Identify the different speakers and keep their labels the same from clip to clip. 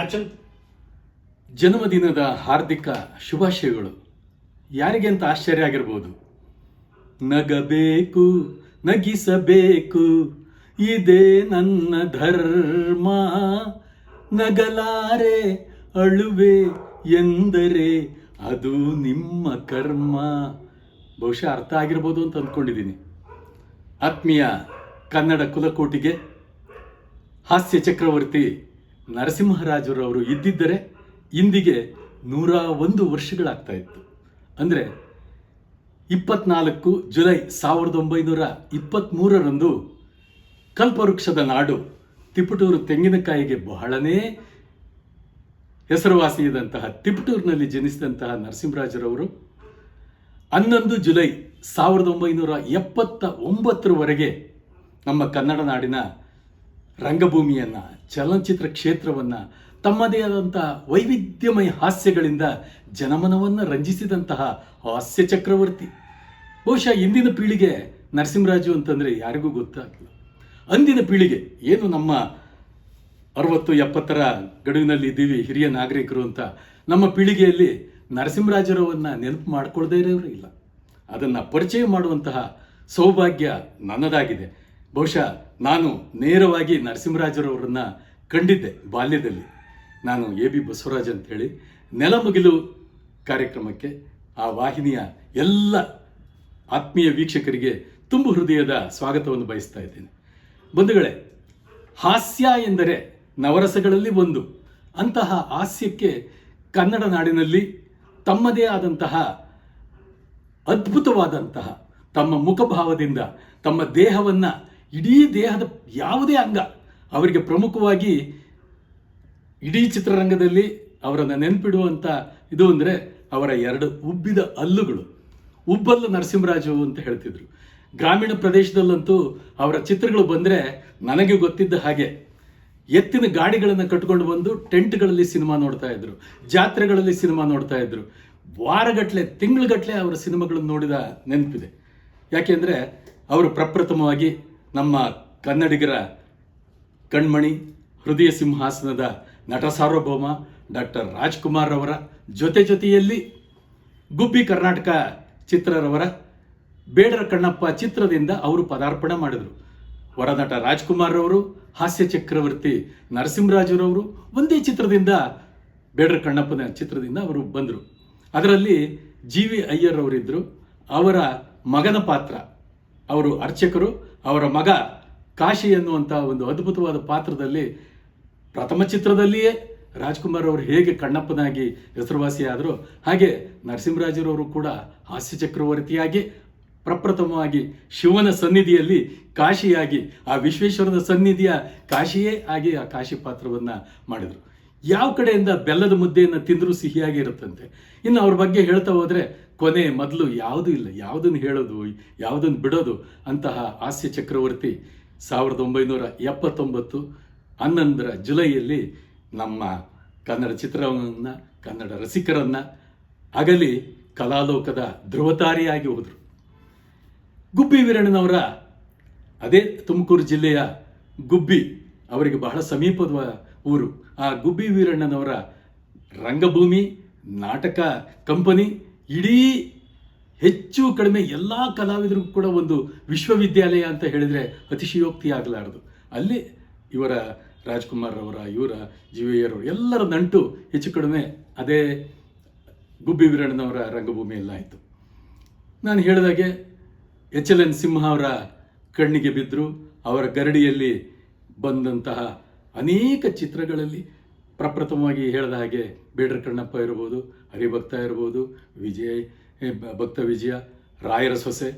Speaker 1: Action
Speaker 2: ಜನ್ಮದಿನದ ಹಾರ್ದಿಕ ಶುಭಾಶಯಗಳು. ಯಾರಿಗೆ ಅಂತ ಆಶ್ಚರ್ಯ ಆಗಿರ್ಬೋದು. ನಗಬೇಕು, ನಗಿಸಬೇಕು, ಇದೇ ನನ್ನ ಧರ್ಮ. ನಗಲಾರೆ, ಅಳುವೆ ಎಂದರೆ ಅದು ನಿಮ್ಮ ಕರ್ಮ. ಬಹುಶಃ ಅರ್ಥ ಆಗಿರ್ಬೋದು ಅಂತ ಅಂದ್ಕೊಂಡಿದ್ದೀನಿ ಆತ್ಮೀಯ ಕನ್ನಡ ಕುಲಕೋಟಿಗೆ ಹಾಸ್ಯ ಚಕ್ರವರ್ತಿ ನರಸಿಂಹರಾಜರವರು ಇದ್ದಿದ್ದರೆ ಇಂದಿಗೆ ನೂರ ಒಂದು ವರ್ಷಗಳಾಗ್ತಾ ಇತ್ತು. ಅಂದರೆ ಇಪ್ಪತ್ನಾಲ್ಕು ಜುಲೈ ಸಾವಿರದ ಒಂಬೈನೂರ ಇಪ್ಪತ್ತ್ಮೂರರಂದು ಕಲ್ಪವೃಕ್ಷದ ನಾಡು ತಿಪಟೂರು ತೆಂಗಿನಕಾಯಿಗೆ ಬಹಳನೇ ಹೆಸರುವಾಸಿಯಾದಂತಹ ತಿಪಟೂರಿನಲ್ಲಿ ಜನಿಸಿದಂತಹ ನರಸಿಂಹರಾಜರವರು ಹನ್ನೊಂದು ಜುಲೈ ಸಾವಿರದ ಒಂಬೈನೂರ ಎಪ್ಪತ್ತ ಒಂಬತ್ತರವರೆಗೆ ನಮ್ಮ ಕನ್ನಡ ನಾಡಿನ ರಂಗಭೂಮಿಯನ್ನು, ಚಲನಚಿತ್ರ ಕ್ಷೇತ್ರವನ್ನು, ತಮ್ಮದೇ ಆದಂತಹ ವೈವಿಧ್ಯಮಯ ಹಾಸ್ಯಗಳಿಂದ ಜನಮನವನ್ನು ರಂಜಿಸಿದಂತಹ ಹಾಸ್ಯ ಚಕ್ರವರ್ತಿ. ಬಹುಶಃ ಇಂದಿನ ಪೀಳಿಗೆ ನರಸಿಂಹರಾಜು ಅಂತಂದರೆ ಯಾರಿಗೂ ಗೊತ್ತಾಗಲ್ಲ ಅಂದಿನ ಪೀಳಿಗೆ ಏನು ನಮ್ಮ ಅರವತ್ತು ಎಪ್ಪತ್ತರ ಗಡುವಿನಲ್ಲಿ ಇದ್ದೀವಿ ಹಿರಿಯ ನಾಗರಿಕರು ಅಂತ, ನಮ್ಮ ಪೀಳಿಗೆಯಲ್ಲಿ ನರಸಿಂಹರಾಜರವನ್ನ ನೆನಪು ಮಾಡಿಕೊಳ್ಳದೇ ಇರೋರು ಇಲ್ಲ. ಅದನ್ನು ಪರಿಚಯ ಮಾಡುವಂತಹ ಸೌಭಾಗ್ಯ ನನ್ನದಾಗಿದೆ. ಬಹುಶಃ ನಾನು ನೇರವಾಗಿ ನರಸಿಂಹರಾಜರವರನ್ನ ಕಂಡಿದ್ದೆ ಬಾಲ್ಯದಲ್ಲಿ. ನಾನು ಎ ಬಿ ಬಸವರಾಜ್ ಅಂತೇಳಿ ನೆಲಮುಗಿಲು ಕಾರ್ಯಕ್ರಮಕ್ಕೆ ಆ ವಾಹಿನಿಯ ಎಲ್ಲ ಆತ್ಮೀಯ ವೀಕ್ಷಕರಿಗೆ ತುಂಬು ಹೃದಯದ ಸ್ವಾಗತವನ್ನು ಬಯಸ್ತಾ ಇದ್ದೇನೆ. ಬಂಧುಗಳೇ, ಹಾಸ್ಯ ಎಂದರೆ ನವರಸಗಳಲ್ಲಿ ಒಂದು. ಅಂತಹ ಹಾಸ್ಯಕ್ಕೆ ಕನ್ನಡ ನಾಡಿನಲ್ಲಿ ತಮ್ಮದೇ ಆದಂತಹ ಅದ್ಭುತವಾದಂತಹ ತಮ್ಮ ಮುಖಭಾವದಿಂದ ತಮ್ಮ ದೇಹವನ್ನು ಇಡೀ ದೇಹದ ಯಾವುದೇ ಅಂಗ ಅವರಿಗೆ ಪ್ರಮುಖವಾಗಿ ಇಡೀ ಚಿತ್ರರಂಗದಲ್ಲಿ ಅವರನ್ನು ನೆನಪಿಡುವಂಥ ಇದು ಅಂದರೆ ಅವರ ಎರಡು ಉಬ್ಬಿದ ಹಲ್ಲುಗಳು. ಉಬ್ಬಲ್ಲು ನರಸಿಂಹರಾಜು ಅಂತ ಹೇಳ್ತಿದ್ರು. ಗ್ರಾಮೀಣ ಪ್ರದೇಶದಲ್ಲಂತೂ ಅವರ ಚಿತ್ರಗಳು ಬಂದರೆ ನನಗೆ ಗೊತ್ತಿದ್ದ ಹಾಗೆ ಎತ್ತಿನ ಗಾಡಿಗಳನ್ನು ಕಟ್ಕೊಂಡು ಬಂದು ಟೆಂಟ್ಗಳಲ್ಲಿ ಸಿನಿಮಾ ನೋಡ್ತಾ ಇದ್ರು, ಜಾತ್ರೆಗಳಲ್ಲಿ ಸಿನಿಮಾ ನೋಡ್ತಾ ಇದ್ರು. ವಾರಗಟ್ಟಲೆ ತಿಂಗಳುಗಟ್ಟಲೆ ಅವರ ಸಿನಿಮಾಗಳನ್ನು ನೋಡಿದ ನೆನಪಿದೆ. ಯಾಕೆಂದರೆ ಅವರು ಪ್ರಪ್ರಥಮವಾಗಿ ನಮ್ಮ ಕನ್ನಡಿಗರ ಕಣ್ಮಣಿ ಹೃದಯ ಸಿಂಹಾಸನದ ನಟ ಸಾರ್ವಭೌಮ ಡಾಕ್ಟರ್ ರಾಜ್ಕುಮಾರ್ ಅವರ ಜೊತೆ ಜೊತೆಯಲ್ಲಿ ಗುಬ್ಬಿ ಕರ್ನಾಟಕ ಚಿತ್ರರವರ ಬೇಡರ ಕಣ್ಣಪ್ಪ ಚಿತ್ರದಿಂದ ಅವರು ಪದಾರ್ಪಣೆ ಮಾಡಿದರು. ವರನಟ ರಾಜ್ಕುಮಾರ್ ಅವರು ಹಾಸ್ಯ ಚಕ್ರವರ್ತಿ ನರಸಿಂಹರಾಜುರವರು ಒಂದೇ ಚಿತ್ರದಿಂದ ಬೇಡರ ಕಣ್ಣಪ್ಪನ ಚಿತ್ರದಿಂದ ಅವರು ಬಂದರು. ಅದರಲ್ಲಿ ಜಿ ವಿ ಅಯ್ಯರ್ ಅವರಿದ್ದರು ಅವರ ಮಗನ ಪಾತ್ರ. ಅವರು ಅರ್ಚಕರು. ಅವರ ಮಗ ಕಾಶಿ ಎನ್ನುವಂಥ ಒಂದು ಅದ್ಭುತವಾದ ಪಾತ್ರದಲ್ಲಿ ಪ್ರಥಮ ಚಿತ್ರದಲ್ಲಿಯೇ ರಾಜ್ಕುಮಾರ್ ಅವರು ಹೇಗೆ ಕಣ್ಣಪ್ಪನಾಗಿ ಹೆಸರುವಾಸಿಯಾದರು, ಹಾಗೆ ನರಸಿಂಹರಾಜರವರು ಕೂಡ ಹಾಸ್ಯ ಚಕ್ರವರ್ತಿಯಾಗಿ, ಪ್ರಪ್ರಥಮವಾಗಿ ಶಿವನ ಸನ್ನಿಧಿಯಲ್ಲಿ ಕಾಶಿಯಾಗಿ, ಆ ವಿಶ್ವೇಶ್ವರನ ಸನ್ನಿಧಿಯ ಕಾಶಿಯೇ ಆಗಿ ಆ ಕಾಶಿ ಪಾತ್ರವನ್ನು ಮಾಡಿದರು. ಯಾವ ಕಡೆಯಿಂದ ಬೆಲ್ಲದ ಮುದ್ದೆಯನ್ನು ತಿಂದರೂ ಸಿಹಿಯಾಗಿ ಇರುತ್ತಂತೆ. ಇನ್ನು ಅವ್ರ ಬಗ್ಗೆ ಹೇಳ್ತಾ ಹೋದರೆ, ಕೊನೆ ಮೊದಲು ಯಾವುದೂ ಇಲ್ಲ, ಯಾವುದನ್ನು ಹೇಳೋದು, ಯಾವುದನ್ನು ಬಿಡೋದು ಅಂತಹ ಹಾಸ್ಯ ಚಕ್ರವರ್ತಿ ಸಾವಿರದ ಒಂಬೈನೂರ ಎಪ್ಪತ್ತೊಂಬತ್ತು ಹನ್ನೊಂದರ ಜುಲೈಯಲ್ಲಿ ನಮ್ಮ ಕನ್ನಡ ಚಿತ್ರವನ್ನು, ಕನ್ನಡ ರಸಿಕರನ್ನು ಅಗಲಿ ಕಲಾಲೋಕದ ಧ್ರುವತಾರಿಯಾಗಿ ಹೋದರು. ಗುಬ್ಬಿ ವೀರಣ್ಣನವರ ಅದೇ ತುಮಕೂರು ಜಿಲ್ಲೆಯ ಗುಬ್ಬಿ ಅವರಿಗೆ ಬಹಳ ಸಮೀಪದ ಊರು. ಆ ಗುಬ್ಬಿ ವೀರಣ್ಣನವರ ರಂಗಭೂಮಿ, ನಾಟಕ ಕಂಪನಿ, ಇಡೀ ಹೆಚ್ಚು ಕಡಿಮೆ ಎಲ್ಲ ಕಲಾವಿದರಿಗೂ ಕೂಡ ಒಂದು ವಿಶ್ವವಿದ್ಯಾಲಯ ಅಂತ ಹೇಳಿದರೆ ಅತಿಶಯೋಕ್ತಿ ಆಗಲಾರದು. ಅಲ್ಲಿ ಇವರ ರಾಜ್ಕುಮಾರ್ ಅವರ ಇವರ ಜಿವಿಯರು ಎಲ್ಲರ ನಂಟು ಹೆಚ್ಚು ಕಡಿಮೆ ಅದೇ ಗುಬ್ಬಿ ವೀರಣ್ಣನವರ ರಂಗಭೂಮಿಯಲ್ಲಾಯಿತು ನಾನು ಹೇಳಿದಾಗೆ ಎಚ್ ಎಲ್ ಎನ್ ಸಿಂಹ ಅವರ ಕಣ್ಣಿಗೆ ಬಿದ್ದರು ಅವರ ಗರಡಿಯಲ್ಲಿ ಬಂದಂತಹ ಅನೇಕ ಚಿತ್ರಗಳಲ್ಲಿ ಪ್ರಪ್ರಥಮವಾಗಿ ಹೇಳಿದ ಹಾಗೆ ಬೇಡರ ಕಣ್ಣಪ್ಪ ಇರ್ಬೋದು, ಹರಿಭಕ್ತ ಇರ್ಬೋದು, ವಿಜಯ್ ಭಕ್ತ ವಿಜಯ, ರಾಯರ ಸೊಸೆ,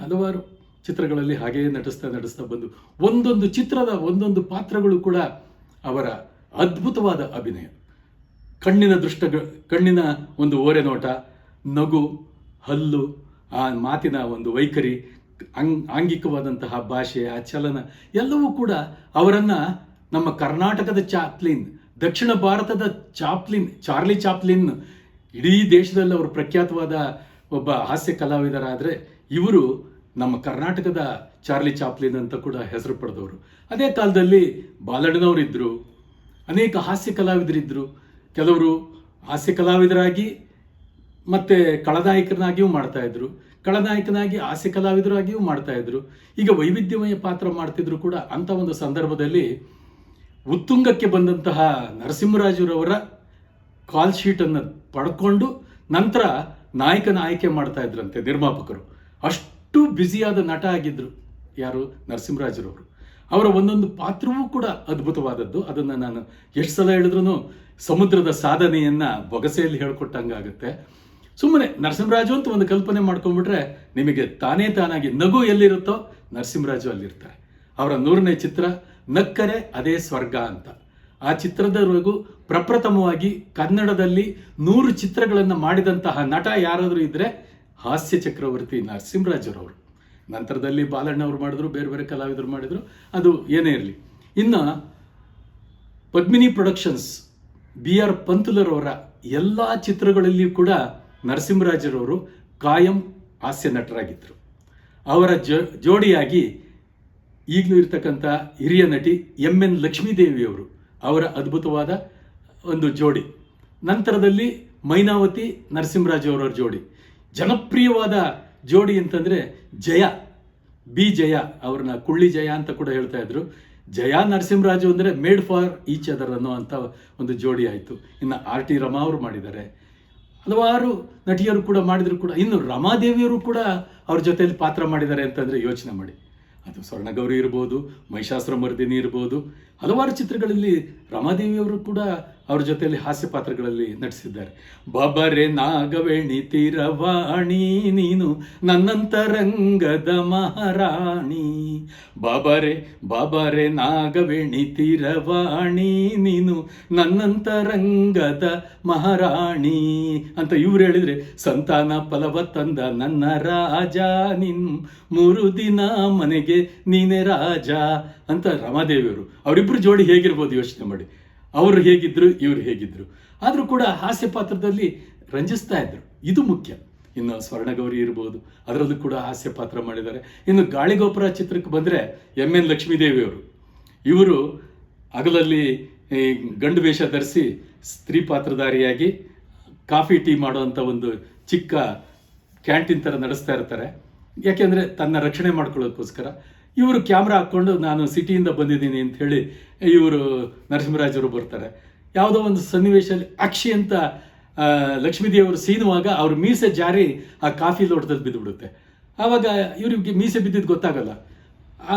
Speaker 2: ಹಲವಾರು ಚಿತ್ರಗಳಲ್ಲಿ ಹಾಗೆಯೇ ನಟಿಸ್ತಾ ನಟಿಸ್ತಾ ಬಂದು ಒಂದೊಂದು ಚಿತ್ರದ ಒಂದೊಂದು ಪಾತ್ರಗಳು ಕೂಡ ಅವರ ಅದ್ಭುತವಾದ ಅಭಿನಯ. ಕಣ್ಣಿನ ದೃಷ್ಟ, ಕಣ್ಣಿನ ಒಂದು ಓರೆ ನೋಟ ನಗು, ಹಲ್ಲು, ಆ ಮಾತಿನ ಒಂದು ವೈಖರಿ, ಅಂಗ್, ಆಂಗಿಕವಾದಂತಹ ಭಾಷೆ, ಆ ಚಲನ ಎಲ್ಲವೂ ಕೂಡ ಅವರನ್ನು ನಮ್ಮ ಕರ್ನಾಟಕದ ಚಾಪ್ಲಿನ್, ದಕ್ಷಿಣ ಭಾರತದ ಚಾಪ್ಲಿನ್, ಚಾರ್ಲಿ ಚಾಪ್ಲಿನ್, ಇಡೀ ದೇಶದಲ್ಲಿ ಅವರು ಪ್ರಖ್ಯಾತವಾದ ಒಬ್ಬ ಹಾಸ್ಯ ಕಲಾವಿದರಾದರೆ ಇವರು ನಮ್ಮ ಕರ್ನಾಟಕದ ಚಾರ್ಲಿ ಚಾಪ್ಲಿನ್ ಅಂತ ಕೂಡ ಹೆಸರು ಪಡೆದವರು. ಅದೇ ಕಾಲದಲ್ಲಿ ಬಾಲಣ್ಣನವರಿದ್ದರು ಅನೇಕ ಹಾಸ್ಯ ಕಲಾವಿದರಿದ್ದರು ಕೆಲವರು ಹಾಸ್ಯ ಕಲಾವಿದರಾಗಿ ಮತ್ತು ಕಳನಾಯಕನಾಗಿಯೂ ಮಾಡ್ತಾಯಿದ್ರು ಕಳನಾಯಕನಾಗಿ ಹಾಸ್ಯ ಕಲಾವಿದರಾಗಿಯೂ ಮಾಡ್ತಾಯಿದ್ರು ಈಗ ವೈವಿಧ್ಯಮಯ ಪಾತ್ರ ಮಾಡ್ತಿದ್ರು ಕೂಡ ಅಂಥ ಒಂದು ಸಂದರ್ಭದಲ್ಲಿ ಉತ್ತುಂಗಕ್ಕೆ ಬಂದಂತಹ ನರಸಿಂಹರಾಜುರವರ ಕಾಲ್ ಶೀಟನ್ನು ಪಡ್ಕೊಂಡು ನಂತರ ನಾಯಕನ ಆಯ್ಕೆ ಮಾಡ್ತಾ ಇದ್ರಂತೆ ನಿರ್ಮಾಪಕರು. ಅಷ್ಟು ಬ್ಯುಸಿಯಾದ ನಟ ಆಗಿದ್ರು ಯಾರು? ನರಸಿಂಹರಾಜರವರು. ಅವರ ಒಂದೊಂದು ಪಾತ್ರವೂ ಕೂಡ ಅದ್ಭುತವಾದದ್ದು. ಅದನ್ನು ನಾನು ಎಷ್ಟು ಸಲ ಹೇಳಿದ್ರು ಸಮುದ್ರದ ಸಾಧನೆಯನ್ನು ಬೊಗಸೆಯಲ್ಲಿ ಹೇಳ್ಕೊಟ್ಟಂಗಾಗುತ್ತೆ. ಸುಮ್ಮನೆ ನರಸಿಂಹರಾಜು ಅಂತ ಒಂದು ಕಲ್ಪನೆ ಮಾಡ್ಕೊಂಡ್ಬಿಟ್ರೆ ನಿಮಗೆ ತಾನೇ ತಾನಾಗಿ ನಗು ಎಲ್ಲಿರುತ್ತೋ ನರಸಿಂಹರಾಜು ಅಲ್ಲಿರ್ತಾರೆ. ಅವರ ನೂರನೇ ಚಿತ್ರ ನಕ್ಕರೆ ಅದೇ ಸ್ವರ್ಗ ಅಂತ. ಆ ಚಿತ್ರದವರೆಗೂ ಪ್ರಪ್ರಥಮವಾಗಿ ಕನ್ನಡದಲ್ಲಿ ನೂರು ಚಿತ್ರಗಳನ್ನು ಮಾಡಿದಂತಹ ನಟ ಯಾರಾದರೂ ಇದ್ದರೆ ಹಾಸ್ಯ ಚಕ್ರವರ್ತಿ ನರಸಿಂಹರಾಜರವರು. ನಂತರದಲ್ಲಿ ಬಾಲಣ್ಣವ್ರು ಮಾಡಿದ್ರು, ಬೇರೆ ಬೇರೆ ಕಲಾವಿದರು ಮಾಡಿದ್ರು, ಅದು ಏನೇ ಇರಲಿ. ಇನ್ನು ಪದ್ಮಿನಿ ಪ್ರೊಡಕ್ಷನ್ಸ್ ಬಿ ಆರ್ ಪಂತುಲರವರ ಎಲ್ಲ ಚಿತ್ರಗಳಲ್ಲಿಯೂ ಕೂಡ ನರಸಿಂಹರಾಜರವರು ಕಾಯಂ ಹಾಸ್ಯ ನಟರಾಗಿದ್ದರು. ಅವರ ಜೋಡಿಯಾಗಿ ಈಗಲೂ ಇರ್ತಕ್ಕಂಥ ಹಿರಿಯ ನಟಿ ಎಂ ಎನ್ ಲಕ್ಷ್ಮೀದೇವಿಯವರು ಅವರ ಅದ್ಭುತವಾದ ಒಂದು ಜೋಡಿ. ನಂತರದಲ್ಲಿ ಮೈನಾವತಿ ನರಸಿಂಹರಾಜು ಅವರ ಜೋಡಿ. ಜನಪ್ರಿಯವಾದ ಜೋಡಿ ಅಂತಂದರೆ ಜಯ, ಬಿ ಜಯ ಅವ್ರನ್ನ ಕುಳ್ಳಿ ಜಯ ಅಂತ ಕೂಡ ಹೇಳ್ತಾ ಇದ್ರು. ಜಯ ನರಸಿಂಹರಾಜು ಅಂದರೆ ಮೇಡ್ ಫಾರ್ ಈಚ್ ಅದರ್ ಅನ್ನೋ ಅಂತ ಒಂದು ಜೋಡಿ ಆಯಿತು. ಇನ್ನು ಆರ್ ಟಿ ರಮಾ ಅವರು ಮಾಡಿದ್ದಾರೆ. ಹಲವಾರು ನಟಿಯರು ಕೂಡ ಮಾಡಿದ್ರು ಕೂಡ. ಇನ್ನು ರಮಾದೇವಿಯವರು ಕೂಡ ಅವ್ರ ಜೊತೆಯಲ್ಲಿ ಪಾತ್ರ ಮಾಡಿದ್ದಾರೆ ಅಂತಂದರೆ ಯೋಚನೆ ಮಾಡಿ. ಅದು ಸ್ವರ್ಣಗೌರಿ ಇರ್ಬೋದು ಮಹಿಷಾಸುರ ಮರ್ದಿನಿ ಇರ್ಬೋದು ಹಲವಾರು ಚಿತ್ರಗಳಲ್ಲಿ ರಮಾದೇವಿಯವರು ಕೂಡ ಅವ್ರ ಜೊತೆಯಲ್ಲಿ ಹಾಸ್ಯ ಪಾತ್ರಗಳಲ್ಲಿ ನಟಿಸಿದ್ದಾರೆ. ಬಬರೆ ನಾಗವೇಣಿ, ತಿರವಾಣಿ, ನೀನು ನನ್ನಂತರಂಗದ ಮಹಾರಾಣಿ. ಬಬರೆ ಬಬರೆ ನಾಗವೇಣಿ, ತಿರವಾಣಿ, ನೀನು ನನ್ನಂತರಂಗದ ಮಹಾರಾಣಿ. ಅಂತ ಇವ್ರು ಹೇಳಿದ್ರೆ, ಸಂತಾನ ಫಲವ ತಂದ ನನ್ನ ರಾಜ, ನಿನ್ ಮೂರು ದಿನ ಮನೆಗೆ ನೀನೇ ರಾಜ. ಅಂತ ರಮಾದೇವಿಯವರು ಅವರಿಬ್ಬರು ಜೋಡಿ ಹೇಗಿರ್ಬೋದು ಯೋಚನೆ ಮಾಡಿ. ಅವರು ಹೇಗಿದ್ರು, ಇವರು ಹೇಗಿದ್ರು. ಆದರೂ ಕೂಡ ಹಾಸ್ಯ ಪಾತ್ರದಲ್ಲಿ ರಂಜಿಸ್ತಾ ಇದ್ರು. ಇದು ಮುಖ್ಯ. ಇನ್ನು ಸ್ವರ್ಣಗೌರಿ ಇರ್ಬೋದು, ಅದರಲ್ಲೂ ಕೂಡ ಹಾಸ್ಯ ಪಾತ್ರ ಮಾಡಿದ್ದಾರೆ. ಇನ್ನು ಗಾಳಿಗೋಪುರ ಚಿತ್ರಕ್ಕೆ ಬಂದರೆ ಎಂ ಎನ್ ಲಕ್ಷ್ಮೀದೇವಿಯವರು. ಇವರು ಹಗಲಲ್ಲಿ ಈ ಗಂಡು ವೇಷ ಧರಿಸಿ ಸ್ತ್ರೀ ಪಾತ್ರಧಾರಿಯಾಗಿ ಕಾಫಿ ಟೀ ಮಾಡುವಂಥ ಒಂದು ಚಿಕ್ಕ ಕ್ಯಾಂಟೀನ್ ಥರ ನಡೆಸ್ತಾ ಇರ್ತಾರೆ. ಯಾಕೆಂದರೆ ತನ್ನ ರಕ್ಷಣೆ ಮಾಡ್ಕೊಳ್ಳೋದಕ್ಕೋಸ್ಕರ ಇವರು ಕ್ಯಾಮ್ರಾ ಹಾಕ್ಕೊಂಡು ನಾನು ಸಿಟಿಯಿಂದ ಬಂದಿದ್ದೀನಿ ಅಂತ ಹೇಳಿ ಇವರು ನರಸಿಂಹರಾಜರು ಬರ್ತಾರೆ. ಯಾವುದೋ ಒಂದು ಸನ್ನಿವೇಶದಲ್ಲಿ ಅಕ್ಷಿ ಅಂತ ಲಕ್ಷ್ಮೀದೇವರು ಸೀನುವಾಗ ಅವ್ರ ಮೀಸೆ ಜಾರಿ ಆ ಕಾಫಿ ಲೋಟದಲ್ಲಿ ಬಿದ್ದುಬಿಡುತ್ತೆ. ಆವಾಗ ಇವ್ರಿಗೆ ಮೀಸೆ ಬಿದ್ದಿದ್ದು ಗೊತ್ತಾಗಲ್ಲ. ಆ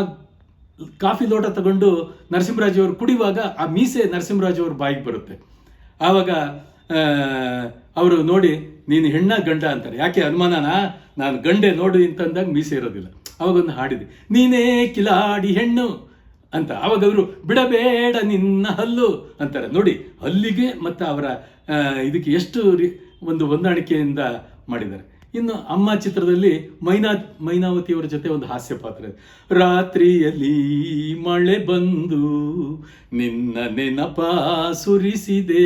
Speaker 2: ಕಾಫಿ ಲೋಟ ತಗೊಂಡು ನರಸಿಂಹರಾಜ್ ಅವರು ಕುಡಿಯುವಾಗ ಆ ಮೀಸೆ ನರಸಿಂಹರಾಜ್ ಅವ್ರ ಬಾಯಿಗೆ ಬರುತ್ತೆ. ಆವಾಗ ಅವರು ನೋಡಿ, ನೀನು ಹೆಣ್ಣ ಗಂಡ ಅಂತಾರೆ. ಯಾಕೆ ಅನುಮಾನನಾ? ನಾನು ಗಂಡೆ ನೋಡಿ ಅಂತಂದಾಗ ಮೀಸೆ ಇರೋದಿಲ್ಲ. ಅವಾಗ ಒಂದು ಹಾಡಿದೆ, ನೀನೇ ಕಿಲಾಡಿ ಹೆಣ್ಣು ಅಂತ. ಅವಾಗ ಅವರು, ಬಿಡಬೇಡ ನಿನ್ನ ಹಲ್ಲು ಅಂತಾರೆ. ನೋಡಿ, ಹಲ್ಲಿಗೆ ಮತ್ತು ಅವರ ಇದಕ್ಕೆ ಎಷ್ಟು ಒಂದು ಹೊಂದಾಣಿಕೆಯಿಂದ ಮಾಡಿದ್ದಾರೆ. ಇನ್ನು ಅಮ್ಮ ಚಿತ್ರದಲ್ಲಿ ಮೈನಾ, ಮೈನಾವತಿಯವರ ಜೊತೆ ಒಂದು ಹಾಸ್ಯ ಪಾತ್ರ ಇದೆ. ರಾತ್ರಿಯಲ್ಲಿ ಮಳೆ ಬಂದು ನಿನ್ನ ನೆನಪ ಸುರಿಸಿದೆ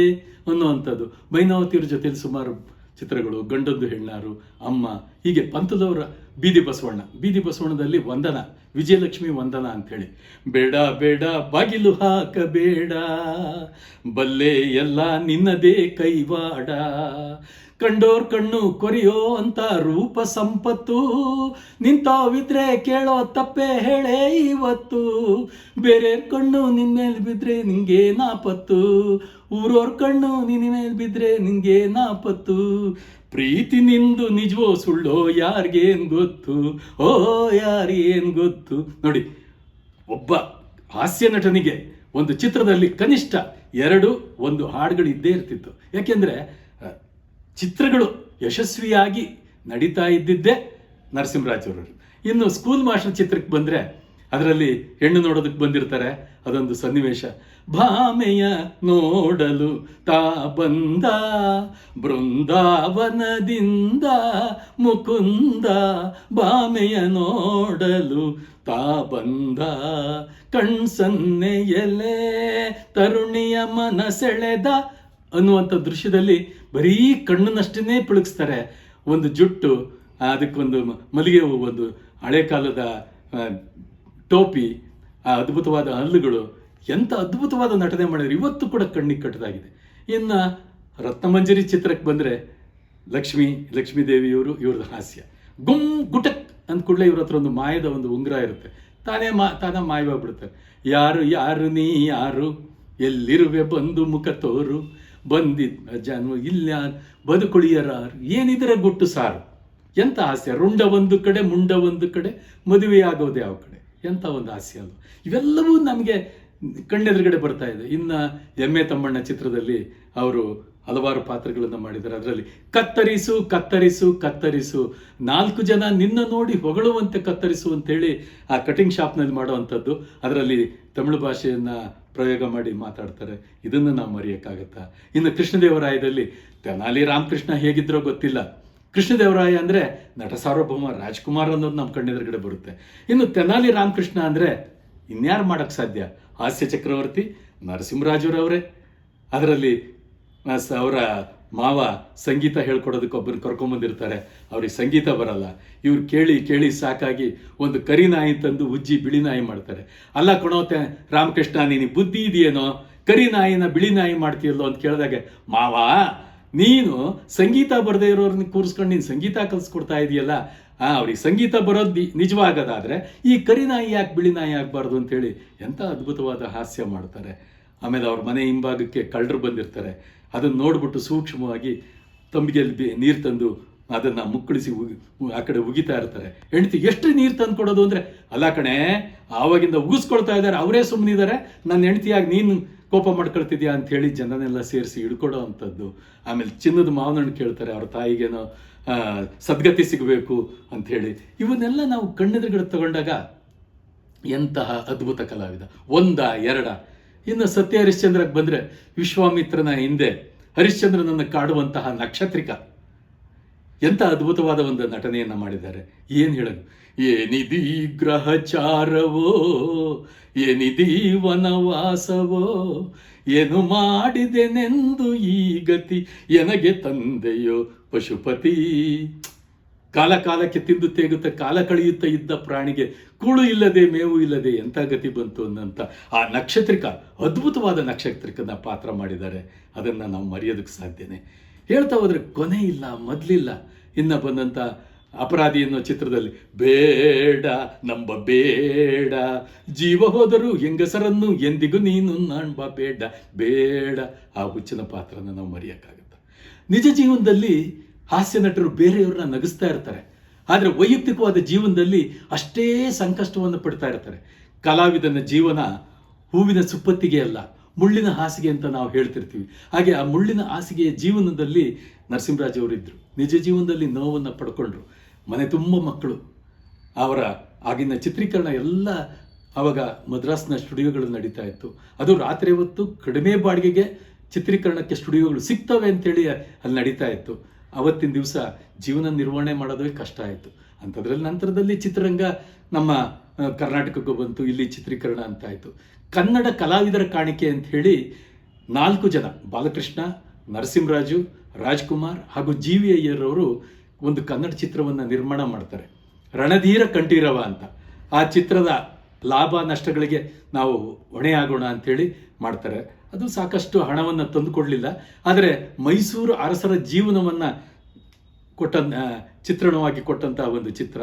Speaker 2: ಅನ್ನುವಂಥದ್ದು. ಮೈನಾವತಿಯವರ ಜೊತೆಯಲ್ಲಿ ಸುಮಾರು ಚಿತ್ರಗಳು, ಗಂಡೊಂದು ಹೆಣ್ಣಾರು, ಅಮ್ಮ, ಹೀಗೆ ಪಂತದವರ ಬೀದಿ ಬಸವಣ್ಣ. ಬೀದಿ ಬಸವಣ್ಣದಲ್ಲಿ ವಂದನ, ವಿಜಯಲಕ್ಷ್ಮಿ ವಂದನ ಅಂಥೇಳಿ. ಬೇಡ ಬೇಡ, ಬಾಗಿಲು ಹಾಕಬೇಡ. ಬಲ್ಲೆ ಎಲ್ಲ ನಿನ್ನದೇ ಕೈವಾಡ. ಕಂಡೋರ್ ಕಣ್ಣು ಕೊರಿಯೋ ಅಂತ ರೂಪ ಸಂಪತ್ತು. ನಿಂತಾವಿದ್ರೆ ಕೇಳೋ ತಪ್ಪೆ ಹೇಳೇ ಇವತ್ತು. ಬೇರೆ ಕಣ್ಣು ನಿನ್ನ ಮೇಲೆ ಬಿದ್ರೆ ನಿಂಗೆ ನಾಪತ್ತು. ಊರೋರ್ ಕಣ್ಣು ನಿನ್ನ ಮೇಲೆ ಬಿದ್ರೆ ನಿಂಗೆ ನಾಪತ್ತು. ಪ್ರೀತಿ ನಿಂದು ನಿಜವೋ ಸುಳ್ಳೋ ಯಾರಿಗೇನು ಗೊತ್ತು? ಓ ಯಾರಿಗೇನು ಗೊತ್ತು? ನೋಡಿ, ಒಬ್ಬ ಹಾಸ್ಯ ನಟನಿಗೆ ಒಂದು ಚಿತ್ರದಲ್ಲಿ ಕನಿಷ್ಠ ಎರಡು, ಒಂದು ಹಾಡುಗಳು ಇದ್ದೇ ಇರ್ತಿತ್ತು. ಯಾಕೆಂದ್ರೆ ಚಿತ್ರಗಳು ಯಶಸ್ವಿಯಾಗಿ ನಡೀತಾ ಇದ್ದಿದ್ದೇ ನರಸಿಂಹರಾಜ್ ಇನ್ನು ಸ್ಕೂಲ್ ಮಾಸ್ಟರ್ ಚಿತ್ರಕ್ಕೆ ಬಂದ್ರೆ ಅದರಲ್ಲಿ ಹೆಣ್ಣು ನೋಡೋದಕ್ಕೆ ಬಂದಿರ್ತಾರೆ. ಅದೊಂದು ಸನ್ನಿವೇಶ. ಭಾಮೆಯ ನೋಡಲು ತಾ ಬಂದ, ಬೃಂದಾವನದಿಂದ ಮುಕುಂದ, ಭಾಮೆಯ ನೋಡಲು ತಾ ಬಂದ. ಕಣ್ಸನ್ನೆಯಲೆ ತರುಣಿಯ ಮನಸೆಳೆದ ಅನ್ನುವಂಥ ದೃಶ್ಯದಲ್ಲಿ ಬರೀ ಕಣ್ಣನ್ನಷ್ಟನ್ನೇ ಪಿಳಗಿಸ್ತಾರೆ. ಒಂದು ಜುಟ್ಟು, ಅದಕ್ಕೊಂದು ಮಲ್ಲಿಗೆ ಒಂದು ಹಳೆ ಕಾಲದ ಟೋಪಿ, ಆ ಅದ್ಭುತವಾದ ಹಲ್ಲುಗಳು ಎಂಥ ಅದ್ಭುತವಾದ ನಟನೆ ಮಾಡಿದ್ರು. ಇವತ್ತು ಕೂಡ ಕಣ್ಣಿಗೆ ಕಟ್ಟದಾಗಿದೆ. ಇನ್ನು ರತ್ನಮಂಜರಿ ಚಿತ್ರಕ್ಕೆ ಬಂದರೆ ಲಕ್ಷ್ಮಿ ಲಕ್ಷ್ಮೀ ದೇವಿಯವರು ಇವ್ರದ್ದು ಹಾಸ್ಯ. ಗುಮ್ ಗುಟಕ್ ಅಂದ ಕೂಡಲೇ ಇವ್ರ ಹತ್ರ ಒಂದು ಮಾಯದ ಒಂದು ಉಂಗುರ ಇರುತ್ತೆ. ತಾನೇ ಮಾ, ತಾನೇ ಮಾಯವಾಗ್ಬಿಡುತ್ತೆ. ಯಾರು ಯಾರು ನೀ, ಯಾರು? ಎಲ್ಲಿರುವೆ ಬಂದು ಮುಖ ತೋರು? ಬಂದಿದ್ದ ಜನ ಇಲ್ಲ, ಬದುಕುಳಿಯರಾರು. ಏನಿದ್ರೆ ಗುಟ್ಟು ಸಾರು. ಎಂಥ ಹಾಸ್ಯ? ರುಂಡ ಒಂದು ಕಡೆ, ಮುಂಡ ಒಂದು ಕಡೆ ಮದುವೆ ಆಗೋದು ಯಾವ ಕಡೆ? ಎಂಥ ಒಂದು ಹಾಸ್ಯ ಅದು? ಇವೆಲ್ಲವೂ ನಮಗೆ ಕಣ್ಣೆದುರುಗಡೆ ಬರ್ತಾ ಇದೆ. ಇನ್ನು ಎಮ್ಮೆ ತಮ್ಮಣ್ಣ ಚಿತ್ರದಲ್ಲಿ ಅವರು ಹಲವಾರು ಪಾತ್ರಗಳನ್ನು ಮಾಡಿದ್ದಾರೆ. ಅದರಲ್ಲಿ ಕತ್ತರಿಸು ಕತ್ತರಿಸು ಕತ್ತರಿಸು. ನಾಲ್ಕು ಜನ ನಿನ್ನ ನೋಡಿ ಹೊಗಳುವಂತೆ ಕತ್ತರಿಸು ಅಂತೇಳಿ ಆ ಕಟಿಂಗ್ ಶಾಪ್ನಲ್ಲಿ ಮಾಡುವಂಥದ್ದು. ಅದರಲ್ಲಿ ತಮಿಳು ಭಾಷೆಯನ್ನು ಪ್ರಯೋಗ ಮಾಡಿ ಮಾತಾಡ್ತಾರೆ. ಇದನ್ನು ನಾವು ಮರೆಯೋಕ್ಕಾಗತ್ತಾ? ಇನ್ನು ಕೃಷ್ಣದೇವರಾಯದಲ್ಲಿ ತೆನಾಲಿ ರಾಮಕೃಷ್ಣ ಹೇಗಿದ್ರೋ ಗೊತ್ತಿಲ್ಲ. ಕೃಷ್ಣದೇವರಾಯ ಅಂದರೆ ನಟ ಸಾರ್ವಭೌಮ ರಾಜ್ಕುಮಾರ್ ಅನ್ನೋದು ನಮ್ಮ ಕಣ್ಣೆದುರುಗಡೆ ಬರುತ್ತೆ. ಇನ್ನು ತೆನಾಲಿ ರಾಮಕೃಷ್ಣ ಅಂದರೆ ಇನ್ಯಾರು ಮಾಡೋಕ್ಕೆ ಸಾಧ್ಯ? ಹಾಸ್ಯ ಚಕ್ರವರ್ತಿ ನರಸಿಂಹರಾಜುರವರೇ ಅದರಲ್ಲಿ ಅವರ ಮಾವ ಸಂಗೀತ ಹೇಳ್ಕೊಡೋದಕ್ಕೆ ಒಬ್ಬರು ಕರ್ಕೊಂಬಂದಿರ್ತಾರೆ ಅವ್ರಿಗೆ ಸಂಗೀತ ಬರಲ್ಲ. ಇವ್ರು ಕೇಳಿ ಕೇಳಿ ಸಾಕಾಗಿ ಒಂದು ಕರಿ ನಾಯಿ ತಂದು ಉಜ್ಜಿ ಬಿಳಿ ನಾಯಿ ಮಾಡ್ತಾರೆ. ಅಲ್ಲ ಕೊಣೋತೆ, ರಾಮಕೃಷ್ಣ ನೀನು ಬುದ್ಧಿ ಇದೆಯೇನೋ? ಕರಿ ನಾಯಿನ ಬಿಳಿ ನಾಯಿ ಮಾಡ್ತೀಯಲ್ಲೋ ಅಂತ ಕೇಳಿದಾಗ, ಮಾವ ನೀನು ಸಂಗೀತ ಬರದೇ ಇರೋರನ್ನ ಕೂರಿಸ್ಕೊಂಡು ನೀನು ಸಂಗೀತ ಕಲಿಸ್ಕೊಡ್ತಾ ಇದೆಯಲ್ಲ? ಆ, ಅವ್ರಿಗೆ ಸಂಗೀತ ಬರೋದು ನಿಜವಾಗದಾದ್ರೆ ಈ ಕರಿ ನಾಯಿ ಯಾಕೆ ಬಿಳಿ ನಾಯಿ ಆಗಬಾರ್ದು ಅಂತೇಳಿ ಎಂಥ ಅದ್ಭುತವಾದ ಹಾಸ್ಯ ಮಾಡ್ತಾರೆ. ಆಮೇಲೆ ಅವ್ರ ಮನೆ ಹಿಂಭಾಗಕ್ಕೆ ಕಳ್ಳರು ಬಂದಿರ್ತಾರೆ. ಅದನ್ನು ನೋಡ್ಬಿಟ್ಟು ಸೂಕ್ಷ್ಮವಾಗಿ ತಂಬಿಗೆಯಲ್ಲಿ ನೀರು ತಂದು ಅದನ್ನು ಮುಕ್ಕಳಿಸಿ ಆ ಕಡೆ ಉಗಿತಾ ಇರ್ತಾರೆ. ಹೆಂಡತಿ ಎಷ್ಟು ನೀರು ತಂದು ಕೊಡೋದು ಅಂದರೆ, ಅಲ್ಲ ಕಣೆ, ಆವಾಗಿಂದ ಉಗಿಸ್ಕೊಳ್ತಾ ಇದ್ದಾರೆ, ಅವರೇ ಸುಮ್ಮನಿದ್ದಾರೆ ನನ್ನ ಹೆಂಡತಿಯಾಗಿ ನೀನು ಕೋಪ ಮಾಡ್ಕೊಳ್ತಿದ್ಯಾ ಅಂತ ಹೇಳಿ ಜನನೆಲ್ಲ ಸೇರಿಸಿ ಹಿಡ್ಕೊಡೋ ಅಂಥದ್ದು. ಆಮೇಲೆ ಚಿನ್ನದ ಮಾವನಣ್ಣ ಕೇಳ್ತಾರೆ, ಅವ್ರ ತಾಯಿಗೇನೋ ಸದ್ಗತಿ ಸಿಗಬೇಕು ಅಂಥೇಳಿ ಇವನ್ನೆಲ್ಲ ನಾವು ಕಣ್ಣೆದುರುಗಡೆ ತಗೊಂಡಾಗ ಎಂತಹ ಅದ್ಭುತ ಕಲಾವಿದ. ಒಂದ, ಎರಡ. ಇನ್ನು ಸತ್ಯ ಹರಿಶ್ಚಂದ್ರಕ್ಕೆ ಬಂದರೆ ವಿಶ್ವಾಮಿತ್ರನ ಹಿಂದೆ ಹರಿಶ್ಚಂದ್ರನನ್ನು ಕಾಡುವಂತಹ ನಕ್ಷತ್ರಿಕ. ಎಂಥ ಅದ್ಭುತವಾದ ಒಂದು ನಟನೆಯನ್ನು ಮಾಡಿದ್ದಾರೆ. ಏನು ಹೇಳೋದು? ಏನಿದೀ ಗ್ರಹಚಾರವೋ ಎನಿದಿ ವನವಾಸವೋ, ಏನು ಮಾಡಿದೆನೆಂದು ಈ ಗತಿ ಎನಗೆ ತಂದೆಯೋ ಪಶುಪತಿ. ಕಾಲ ಕಾಲಕ್ಕೆ ತಿಂದು ತೇಗುತ್ತ, ಕಾಲ ಕಳೆಯುತ್ತಾ ಇದ್ದ ಪ್ರಾಣಿಗೆ ಕೂಳು ಇಲ್ಲದೆ, ಮೇವು ಇಲ್ಲದೆ ಎಂಥ ಗತಿ ಬಂತು ಅನ್ನಂತ ಆ ನಕ್ಷತ್ರಿಕ, ಅದ್ಭುತವಾದ ನಕ್ಷತ್ರಿಕನ ಪಾತ್ರ ಮಾಡಿದ್ದಾರೆ. ಅದನ್ನು ನಾವು ಮರೆಯೋದಕ್ಕೆ ಸಾಧ್ಯನೇ. ಹೇಳ್ತಾ ಹೋದರೆ ಕೊನೆ ಇಲ್ಲ, ಮೊದಲಿಲ್ಲ. ಇನ್ನು ಬಂದಂಥ ಅಪರಾಧಿ ಎನ್ನುವ ಚಿತ್ರದಲ್ಲಿ, ಬೇಡ, ನಂಬ ಬೇಡ. ಜೀವ ಹೋದರೂ ಹೆಂಗಸರನ್ನು ಎಂದಿಗೂ ನೀನು ನಾಣ್ಬ ಬೇಡ. ಬೇಡ. ಆ ಹುಚ್ಚಿನ ಪಾತ್ರನ ನಾವು ಮರೆಯೋಕ್ಕಾಗತ್ತ? ನಿಜ ಜೀವನದಲ್ಲಿ ಹಾಸ್ಯ ನಟರು ಬೇರೆಯವ್ರನ್ನ ನಗಿಸ್ತಾ ಇರ್ತಾರೆ. ಆದರೆ ವೈಯಕ್ತಿಕವಾದ ಜೀವನದಲ್ಲಿ ಅಷ್ಟೇ ಸಂಕಷ್ಟವನ್ನು ಪಡ್ತಾ ಇರ್ತಾರೆ. ಕಲಾವಿದನ ಜೀವನ ಹೂವಿನ ಸುಪ್ಪತ್ತಿಗೆ ಅಲ್ಲ, ಮುಳ್ಳಿನ ಹಾಸಿಗೆ ಅಂತ ನಾವು ಹೇಳ್ತಿರ್ತೀವಿ. ಹಾಗೆ ಆ ಮುಳ್ಳಿನ ಹಾಸಿಗೆಯ ಜೀವನದಲ್ಲಿ ನರಸಿಂಹರಾಜ್ ಅವರಿದ್ದರು ನಿಜ ಜೀವನದಲ್ಲಿ ನೋವನ್ನು ಪಡ್ಕೊಂಡ್ರು. ಮನೆ ತುಂಬ ಮಕ್ಕಳು. ಅವರ ಆಗಿನ ಚಿತ್ರೀಕರಣ ಎಲ್ಲ ಆವಾಗ ಮದ್ರಾಸ್ನ ಸ್ಟುಡಿಯೋಗಳು ನಡೀತಾ ಇತ್ತು. ಅದು ರಾತ್ರಿ ಹೊತ್ತು ಕಡಿಮೆ ಬಾಡಿಗೆಗೆ ಚಿತ್ರೀಕರಣಕ್ಕೆ ಸ್ಟುಡಿಯೋಗಳು ಸಿಗ್ತವೆ ಅಂತೇಳಿ ಅಲ್ಲಿ ನಡೀತಾ ಇತ್ತು. ಅವತ್ತಿನ ದಿವಸ ಜೀವನ ನಿರ್ವಹಣೆ ಮಾಡೋದೇ ಕಷ್ಟ ಆಯಿತು. ಅಂಥದ್ರಲ್ಲಿ ನಂತರದಲ್ಲಿ ಚಿತ್ರರಂಗ ನಮ್ಮ ಕರ್ನಾಟಕಕ್ಕೂ ಬಂತು, ಇಲ್ಲಿ ಚಿತ್ರೀಕರಣ ಅಂತ ಆಯಿತು. ಕನ್ನಡ ಕಲಾವಿದರ ಕಾಣಿಕೆ ಅಂತ ಹೇಳಿ ನಾಲ್ಕು ಜನ, ಬಾಲಕೃಷ್ಣ, ನರಸಿಂಹರಾಜು, ರಾಜ್ಕುಮಾರ್ ಹಾಗೂ ಜಿ ವಿ ಅಯ್ಯರವರು ಒಂದು ಕನ್ನಡ ಚಿತ್ರವನ್ನು ನಿರ್ಮಾಣ ಮಾಡ್ತಾರೆ. ರಣಧೀರ ಕಂಠೀರವ ಅಂತ. ಆ ಚಿತ್ರದ ಲಾಭ ನಷ್ಟಗಳಿಗೆ ನಾವು ಹೊಣೆಯಾಗೋಣ ಅಂಥೇಳಿ ಮಾಡ್ತಾರೆ. ಅದು ಸಾಕಷ್ಟು ಹಣವನ್ನು ತಂದುಕೊಡ್ಲಿಲ್ಲ. ಆದರೆ ಮೈಸೂರು ಅರಸರ ಜೀವನವನ್ನು ಕೊಟ್ಟ ಚಿತ್ರಣವಾಗಿ ಕೊಟ್ಟಂಥ ಒಂದು ಚಿತ್ರ.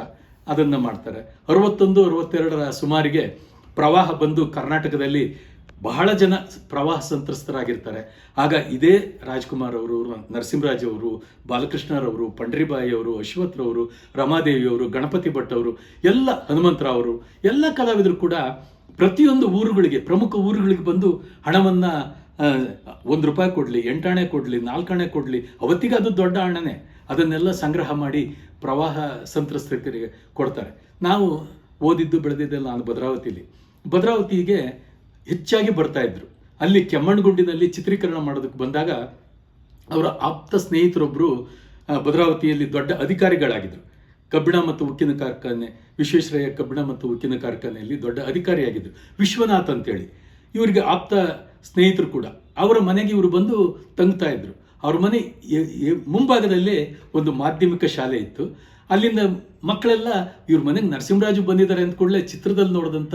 Speaker 2: ಅದನ್ನು ಮಾಡ್ತಾರೆ. ಅರವತ್ತೊಂದು, ಅರವತ್ತೆರಡರ ಸುಮಾರಿಗೆ ಪ್ರವಾಹ ಬಂದು ಕರ್ನಾಟಕದಲ್ಲಿ ಬಹಳ ಜನ ಪ್ರವಾಹ ಸಂತ್ರಸ್ತರಾಗಿರ್ತಾರೆ. ಆಗ ಇದೇ ರಾಜ್ಕುಮಾರ್ ಅವರು, ನರಸಿಂಹರಾಜ್ ಅವರು ಬಾಲಕೃಷ್ಣರವರು ಪಂಡ್ರಿಬಾಯಿ ಅವರು ಅಶ್ವಥ್ರವರು ರಮಾದೇವಿಯವರು ಗಣಪತಿ ಭಟ್ ಅವರು, ಎಲ್ಲ ಹನುಮಂತರಾವ್ ಅವರು, ಎಲ್ಲ ಕಲಾವಿದರು ಕೂಡ ಪ್ರತಿಯೊಂದು ಊರುಗಳಿಗೆ, ಪ್ರಮುಖ ಊರುಗಳಿಗೆ ಬಂದು ಹಣವನ್ನು ಒಂದು ರೂಪಾಯಿ ಕೊಡಲಿ, ಎಂಟಾಣೆ ಕೊಡಲಿ, ನಾಲ್ಕಾಣೆ ಕೊಡಲಿ, ಅವತ್ತಿಗೆ ಅದು ದೊಡ್ಡ ಹಣನೇ. ಅದನ್ನೆಲ್ಲ ಸಂಗ್ರಹ ಮಾಡಿ ಪ್ರವಾಹ ಸಂತ್ರಸ್ತರಿಗೆ ಕೊಡ್ತಾರೆ. ನಾವು ಓದಿದ್ದು, ಬೆಳೆದಿದ್ದೆಲ್ಲ ನಾನು ಭದ್ರಾವತಿಲಿ. ಭದ್ರಾವತಿಗೆ ಹೆಚ್ಚಾಗಿ ಬರ್ತಾ ಇದ್ರು. ಅಲ್ಲಿ ಕೆಮ್ಮಣ್ಣಗುಂಡಿನಲ್ಲಿ ಚಿತ್ರೀಕರಣ ಮಾಡೋದಕ್ಕೆ ಬಂದಾಗ ಅವರ ಆಪ್ತ ಸ್ನೇಹಿತರೊಬ್ಬರು ಭದ್ರಾವತಿಯಲ್ಲಿ ದೊಡ್ಡ ಅಧಿಕಾರಿಗಳಾಗಿದ್ದರು ಕಬ್ಬಿಣ ಮತ್ತು ಉಕ್ಕಿನ ಕಾರ್ಖಾನೆ, ವಿಶ್ವೇಶ್ವರಯ್ಯ ಕಬ್ಬಿಣ ಮತ್ತು ಉಕ್ಕಿನ ಕಾರ್ಖಾನೆಯಲ್ಲಿ ದೊಡ್ಡ ಅಧಿಕಾರಿಯಾಗಿದ್ದರು ವಿಶ್ವನಾಥ್ ಅಂತೇಳಿ. ಇವರಿಗೆ ಆಪ್ತ ಸ್ನೇಹಿತರು ಕೂಡ. ಅವರ ಮನೆಗೆ ಇವರು ಬಂದು ತಂಗ್ತಾ ಇದ್ದರು ಅವ್ರ ಮನೆ ಮುಂಭಾಗದಲ್ಲೇ ಒಂದು ಮಾಧ್ಯಮಿಕ ಶಾಲೆ ಇತ್ತು. ಅಲ್ಲಿಂದ ಮಕ್ಕಳೆಲ್ಲ ಇವ್ರ ಮನೆಗೆ ನರಸಿಂಹರಾಜು ಬಂದಿದ್ದಾರೆ ಅಂತ ಕೂಡಲೇ ಚಿತ್ರದಲ್ಲಿ ನೋಡಿದಂಥ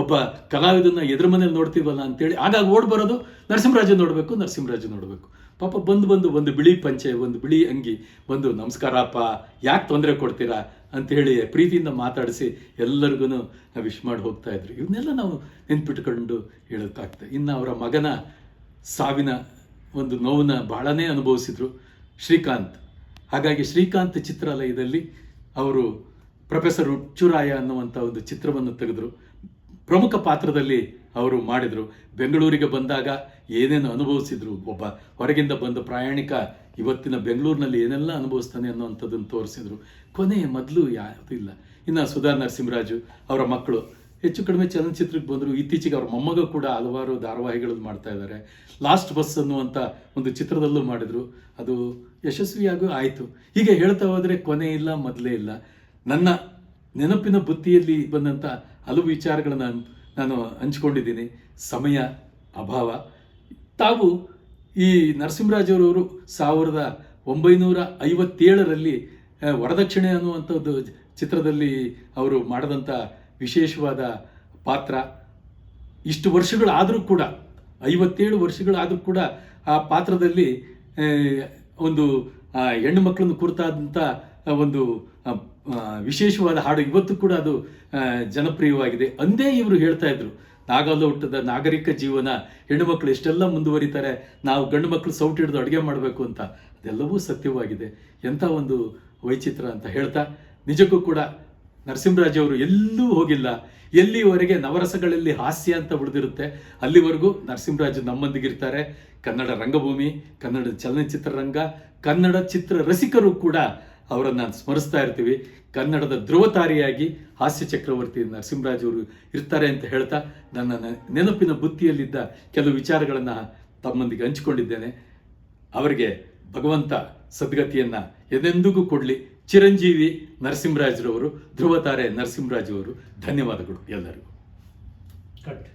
Speaker 2: ಒಬ್ಬ ಕಲಾವಿದನ್ನ ಎದುರು ಮನೇಲಿ ನೋಡ್ತೀವಲ್ಲ ಅಂತೇಳಿ ಆಗಾಗ ಓಡ್ ಬರೋದು ನರಸಿಂಹರಾಜು ನೋಡಬೇಕು ನರಸಿಂಹರಾಜು ನೋಡಬೇಕು. ಪಾಪ ಬಂದು ಬಂದು ಒಂದು ಬಿಳಿ ಪಂಚೆ, ಒಂದು ಬಿಳಿ ಅಂಗಿ ಬಂದು ನಮಸ್ಕಾರಪ್ಪ ಯಾಕೆ ತೊಂದರೆ ಕೊಡ್ತೀರಾ ಅಂತ ಹೇಳಿ ಪ್ರೀತಿಯಿಂದ ಮಾತಾಡಿಸಿ ಎಲ್ಲರಿಗೂ ವಿಶ್ ಮಾಡಿ ಹೋಗ್ತಾ ಇದ್ರು. ಇವನ್ನೆಲ್ಲ ನಾವು ನೆನ್ಪಿಟ್ಕೊಂಡು ಹೇಳೋಕ್ಕಾಗ್ತದೆ ಇನ್ನು ಅವರ ಮಗನ ಸಾವಿನ ಒಂದು ನೋವನ್ನ ಬಹಳನೇ ಅನುಭವಿಸಿದ್ರು ಶ್ರೀಕಾಂತ್. ಹಾಗಾಗಿ ಶ್ರೀಕಾಂತ್ ಚಿತ್ರಾಲಯದಲ್ಲಿ ಅವರು ಪ್ರೊಫೆಸರ್ ಹುಚ್ಚುರಾಯ ಅನ್ನುವಂಥ ಒಂದು ಚಿತ್ರವನ್ನು ತೆಗೆದ್ರು. ಪ್ರಮುಖ ಪಾತ್ರದಲ್ಲಿ ಅವರು ಮಾಡಿದರು. ಬೆಂಗಳೂರಿಗೆ ಬಂದಾಗ ಏನೇನು ಅನುಭವಿಸಿದ್ರು? ಒಬ್ಬ ಹೊರಗಿಂದ ಬಂದ ಪ್ರಯಾಣಿಕ ಇವತ್ತಿನ ಬೆಂಗಳೂರಿನಲ್ಲಿ ಏನೆಲ್ಲ ಅನುಭವಿಸ್ತಾನೆ ಅನ್ನೋವಂಥದ್ದನ್ನು ತೋರಿಸಿದ್ರು. ಕೊನೆಯ ಮೊದಲು ಯಾವುದೂ ಇಲ್ಲ. ಇನ್ನು ಸುಧಾ ನರಸಿಂಹರಾಜು ಅವರ ಮಕ್ಕಳು ಹೆಚ್ಚು ಕಡಿಮೆ ಚಲನಚಿತ್ರಕ್ಕೆ ಬಂದರು ಇತ್ತೀಚೆಗೆ ಅವ್ರ ಮೊಮ್ಮಗ ಕೂಡ ಹಲವಾರು ಧಾರಾವಾಹಿಗಳನ್ನು ಮಾಡ್ತಾ ಇದ್ದಾರೆ. ಲಾಸ್ಟ್ ಬಸ್ ಅನ್ನುವಂಥ ಒಂದು ಚಿತ್ರದಲ್ಲೂ ಮಾಡಿದರು. ಅದು ಯಶಸ್ವಿಯಾಗೂ ಆಯಿತು. ಹೀಗೆ ಹೇಳ್ತಾ ಹೋದರೆ ಕೊನೆ ಇಲ್ಲ, ಮೊದಲೇ ಇಲ್ಲ. ನನ್ನ ನೆನಪಿನ ಬುತ್ತಿಯಲ್ಲಿ ಬಂದಂಥ ಹಲವು ವಿಚಾರಗಳನ್ನ ನಾನು ಹಂಚ್ಕೊಂಡಿದ್ದೀನಿ. ಸಮಯ, ಅಭಾವ. ತಾವು ಈ ನರಸಿಂಹರಾಜರವರು ಸಾವಿರದ ಒಂಬೈನೂರ ಐವತ್ತೇಳರಲ್ಲಿ ವರದಕ್ಷಿಣೆ ಅನ್ನುವಂಥದ್ದು ಚಿತ್ರದಲ್ಲಿ ಅವರು ಮಾಡಿದಂಥ ವಿಶೇಷವಾದ ಪಾತ್ರ. ಇಷ್ಟು ವರ್ಷಗಳಾದರೂ ಕೂಡ, ಐವತ್ತೇಳು ವರ್ಷಗಳಾದರೂ ಕೂಡ ಆ ಪಾತ್ರದಲ್ಲಿ ಒಂದು ಹೆಣ್ಣು ಮಕ್ಕಳನ್ನು ಕುರಿತಾದಂಥ ಒಂದು ವಿಶೇಷವಾದ ಹಾಡು ಇವತ್ತು ಕೂಡ ಅದು ಜನಪ್ರಿಯವಾಗಿದೆ. ಅಂದೇ ಇವರು ಹೇಳ್ತಾ ಇದ್ರು ನಾಗಾಲೋಟದ ನಾಗರಿಕ ಜೀವನ, ಹೆಣ್ಣು ಮಕ್ಕಳು ಎಷ್ಟೆಲ್ಲ ಮುಂದುವರಿತಾರೆ, ನಾವು ಗಂಡು ಮಕ್ಕಳು ಸೌಟ್ ಹಿಡಿದು ಅಡುಗೆ ಮಾಡಬೇಕು ಅಂತ. ಅದೆಲ್ಲವೂ ಸತ್ಯವಾಗಿದೆ. ಎಂಥ ಒಂದು ವೈಚಿತ್ರ ಅಂತ ಹೇಳ್ತಾ, ನಿಜಕ್ಕೂ ಕೂಡ ನರಸಿಂಹರಾಜ್ ಅವರು ಎಲ್ಲೂ ಹೋಗಿಲ್ಲ. ಎಲ್ಲಿವರೆಗೆ ನವರಸಗಳಲ್ಲಿ ಹಾಸ್ಯ ಅಂತ ಉಳಿದಿರುತ್ತೆ, ಅಲ್ಲಿವರೆಗೂ ನರಸಿಂಹರಾಜು ನಮ್ಮೊಂದಿಗಿರ್ತಾರೆ. ಕನ್ನಡ ರಂಗಭೂಮಿ, ಕನ್ನಡ ಚಲನಚಿತ್ರರಂಗ ಕನ್ನಡ ಚಿತ್ರ ರಸಿಕರು ಕೂಡ ಅವರನ್ನು ಸ್ಮರಿಸ್ತಾ ಇರ್ತೀವಿ. ಕನ್ನಡದ ಧ್ರುವತಾರಿಯಾಗಿ ಹಾಸ್ಯ ಚಕ್ರವರ್ತಿ ನರಸಿಂಹರಾಜ್ ಅವರು ಇರ್ತಾರೆ ಅಂತ ಹೇಳ್ತಾ ನನ್ನ ನೆನಪಿನ ಬುತ್ತಿಯಲ್ಲಿದ್ದ ಕೆಲವು ವಿಚಾರಗಳನ್ನು ತಮ್ಮೊಂದಿಗೆ ಹಂಚಿಕೊಂಡಿದ್ದೇನೆ. ಅವರಿಗೆ ಭಗವಂತ ಸದ್ಗತಿಯನ್ನು ಎಂದೆಂದಿಗೂ ಕೊಡಲಿ. ಚಿರಂಜೀವಿ ನರಸಿಂಹರಾಜ್ರವರು ಧ್ರುವತಾರೆ ನರಸಿಂಹರಾಜ್ ಅವರು ಧನ್ಯವಾದಗಳು ಎಲ್ಲರಿಗೂ.
Speaker 1: ಕಟ್